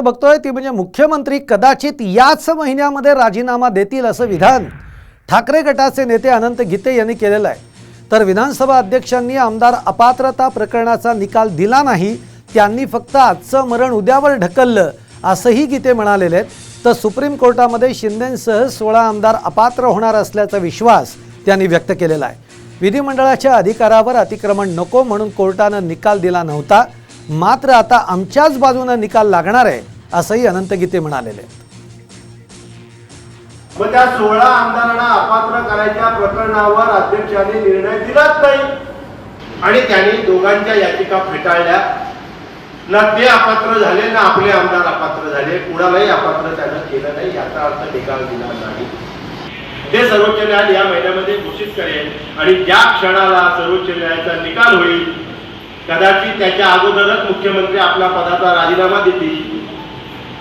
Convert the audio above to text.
आपण बघतोय ती म्हणजे मुख्यमंत्री कदाचित याच महिन्यामध्ये राजीनामा देतील असं विधान ठाकरे गटाचे नेते अनंत गीते यांनी केलेलं आहे. तर विधानसभा अध्यक्षांनी आमदार अपात्रता प्रकरणाचा निकाल दिला नाही त्यांनी फक्त आजचं मरण उद्यावर ढकललं असंही गीते म्हणालेले आहेत. तर सुप्रीम कोर्टामध्ये शिंदेंसह सोळा आमदार अपात्र होणार असल्याचा विश्वास त्यांनी व्यक्त केलेला आहे. विधिमंडळाच्या अधिकारावर अतिक्रमण नको म्हणून कोर्टानं निकाल दिला नव्हता मात्र आता आमच्याच बाजूनं निकाल लागणार आहे. असंही अनंत गीते म्हणालेले आहेत. मग त्या सोळा आमदारांना अपात्र करायच्या प्रकरणावर अध्यक्षाने निर्णय दिलाच नाही. आणि त्यांनी दोघांच्या याचिका फेटाळल्या. ना ते अपात्र झाले ना आपले आमदार अपात्र झाले. कुणालाही अपात्र त्यानं केलं नाही याचा अर्थ निकाल दिला नाही. ते सर्वोच्च न्यायालय या महिन्यामध्ये घोषित करेल. आणि ज्या क्षणाला सर्वोच्च न्यायालयाचा निकाल होईल कदाचित त्याच्या अगोदरच मुख्यमंत्री आपला पदाचा राजीनामा देतील.